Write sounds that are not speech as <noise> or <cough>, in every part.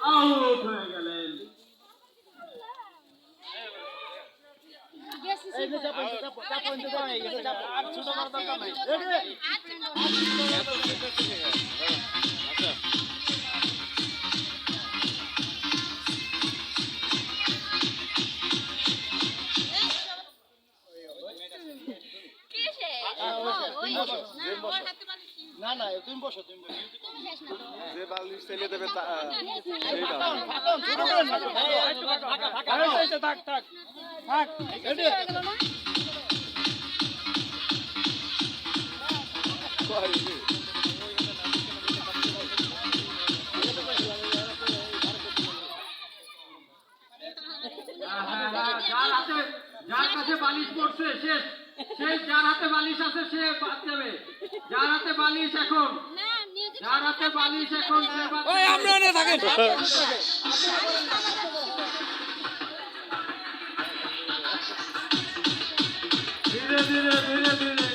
Out হয়ে গেলেন না না তুমি বসো তুমি বসো যে বালিশ ফেলে দেবে তা থাক থাক থাক হ্যাঁ, হ্যাঁ, হ্যাঁ, যার হাতে যার কাছে বালিশ পড়ছে সে সে যার হাতে বালিশ আছে সে বাদ যাবে বালিশ এখন। যার হাতে বালিশ এখন ওই আমরা এনে থাকেন। ধীরে ধীরে ধীরে ধীরে।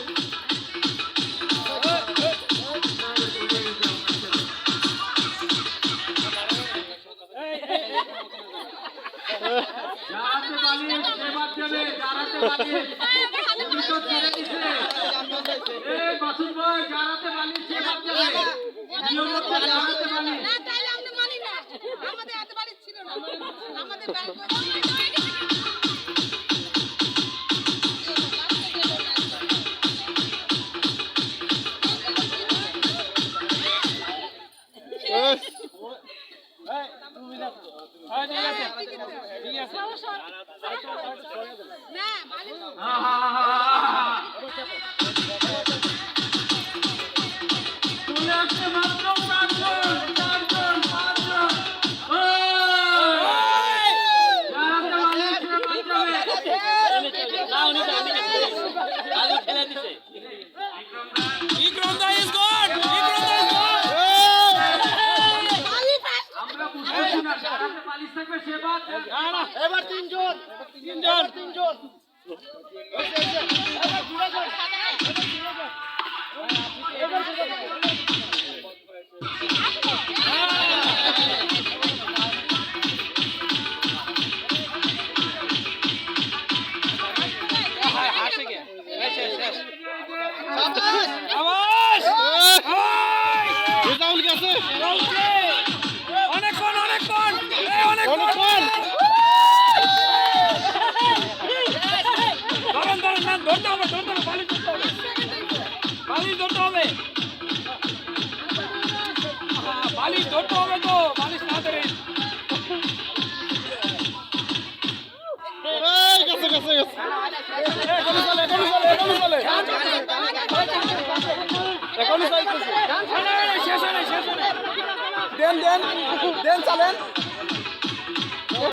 যারাতে বালিশ সে বাদ যাবে যারাতে বালিশ তুমি তো ছেড়ে দিছে এই বাসুন ভাই যারাতে বালিশ সে বাদ যাবে নিয়ম হচ্ছে যারাতে বালিশ না তাইলে আমরা মানি না আমাদের হাতে বাড়ি ছিল না <laughs> আমাদের ব্যাংক এবার তিনজন। তিনজন। তিনজন। দেন দেন দেন চালেন।